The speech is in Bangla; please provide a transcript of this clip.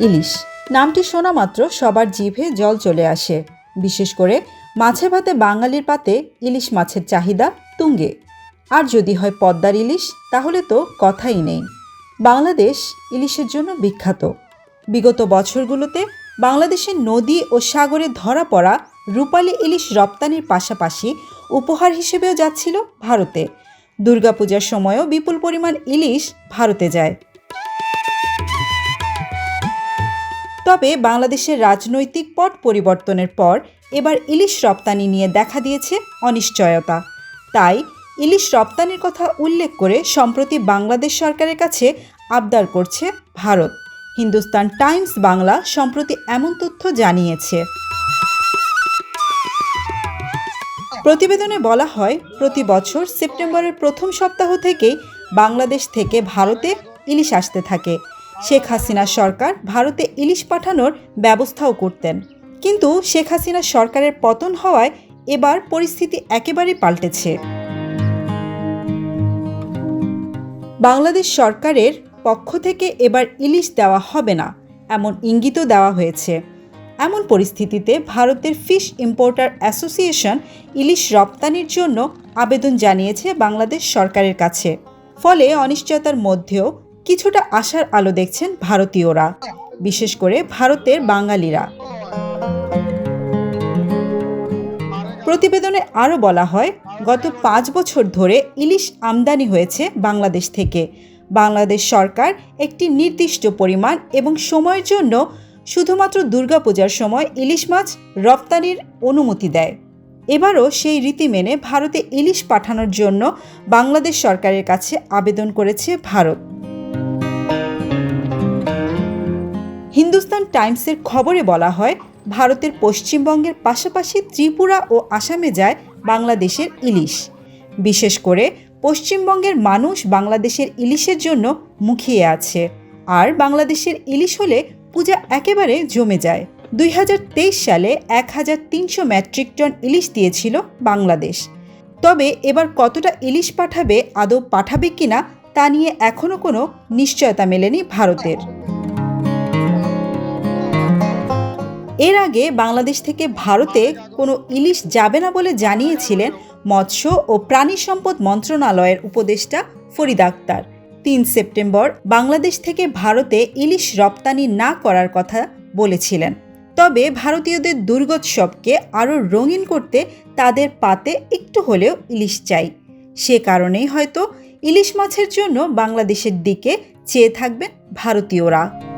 ইলিশ। নামটি শোনা মাত্র সবার জিভে জল চলে আসে। বিশেষ করে মাছে ভাতে বাঙালির পাতে ইলিশ মাছের চাহিদা তুঙ্গে। আর যদি হয় পদ্মার ইলিশ, তাহলে তো কথাই নেই। বাংলাদেশ ইলিশের জন্য বিখ্যাত। বিগত বছরগুলোতে বাংলাদেশের নদী ও সাগরে ধরা পড়া রূপালী ইলিশ রপ্তানির পাশাপাশি উপহার হিসেবেও যাচ্ছিল ভারতে। দুর্গাপূজার সময়ও বিপুল পরিমাণ ইলিশ ভারতে যায়। তবে বাংলাদেশের রাজনৈতিক পট পরিবর্তনের পর এবার ইলিশ রপ্তানি নিয়ে দেখা দিয়েছে অনিশ্চয়তা। তাই ইলিশ রপ্তানির কথা উল্লেখ করে সম্প্রতি বাংলাদেশ সরকারের কাছে আবদার করছে ভারত। হিন্দুস্তান টাইমস বাংলা সম্প্রতি এমন তথ্য জানিয়েছে। প্রতিবেদনে বলা হয়, প্রতি বছর সেপ্টেম্বরের প্রথম সপ্তাহ থেকেই বাংলাদেশ থেকে ভারতে ইলিশ আসতে থাকে। শেখ হাসিনা সরকার ভারতে ইলিশ পাঠানোর ব্যবস্থাও করতেন। কিন্তু শেখ হাসিনা সরকারের পতন হওয়ায় এবার পরিস্থিতি একেবারেই পাল্টেছে। বাংলাদেশ সরকারের পক্ষ থেকে এবার ইলিশ দেওয়া হবে না, এমন ইঙ্গিতও দেওয়া হয়েছে। এমন পরিস্থিতিতে ভারতের ফিশ ইম্পোর্টার অ্যাসোসিয়েশন ইলিশ রপ্তানির জন্য আবেদন জানিয়েছে বাংলাদেশ সরকারের কাছে। ফলে অনিশ্চয়তার মধ্যেও কিছুটা আশার আলো দেখছেন ভারতীয়রা, বিশেষ করে ভারতের বাঙালিরা। প্রতিবেদনে আরও বলা হয়, গত পাঁচ বছর ধরে ইলিশ আমদানি হয়েছে বাংলাদেশ থেকে। বাংলাদেশ সরকার একটি নির্দিষ্ট পরিমাণ এবং সময়ের জন্য শুধুমাত্র দুর্গাপূজার সময় ইলিশ মাছ রপ্তানির অনুমতি দেয়। এবারও সেই রীতি মেনে ভারতে ইলিশ পাঠানোর জন্য বাংলাদেশ সরকারের কাছে আবেদন করেছে ভারত। হিন্দুস্তান টাইমসের খবরে বলা হয়, ভারতের পশ্চিমবঙ্গের পাশাপাশি ত্রিপুরা ও আসামে যায় বাংলাদেশের ইলিশ। বিশেষ করে পশ্চিমবঙ্গের মানুষ বাংলাদেশের ইলিশের জন্য মুখিয়ে আছে। আর বাংলাদেশের ইলিশ হলে পূজা একেবারে জমে যায়। দুই হাজার তেইশ সালে এক হাজার তিনশো মেট্রিক টন ইলিশ দিয়েছিল বাংলাদেশ। তবে এবার কতটা ইলিশ পাঠাবে, আদৌ পাঠাবে কিনা, তা নিয়ে এখনও কোনো নিশ্চয়তা মেলেনি ভারতের। এর আগে বাংলাদেশ থেকে ভারতে কোনো ইলিশ যাবে না বলে জানিয়েছিলেন মৎস্য ও প্রাণী সম্পদ মন্ত্রণালয়ের উপদেষ্টা ফরিদ আক্তার। তিন সেপ্টেম্বর বাংলাদেশ থেকে ভারতে ইলিশ রপ্তানি না করার কথা বলেছিলেন। তবে ভারতীয়দের দুর্গোৎসবকে আরও রঙিন করতে তাদের পাতে একটু হলেও ইলিশ চাই। সে কারণেই হয়তো ইলিশ মাছের জন্য বাংলাদেশের দিকে চেয়ে থাকবেন ভারতীয়রা।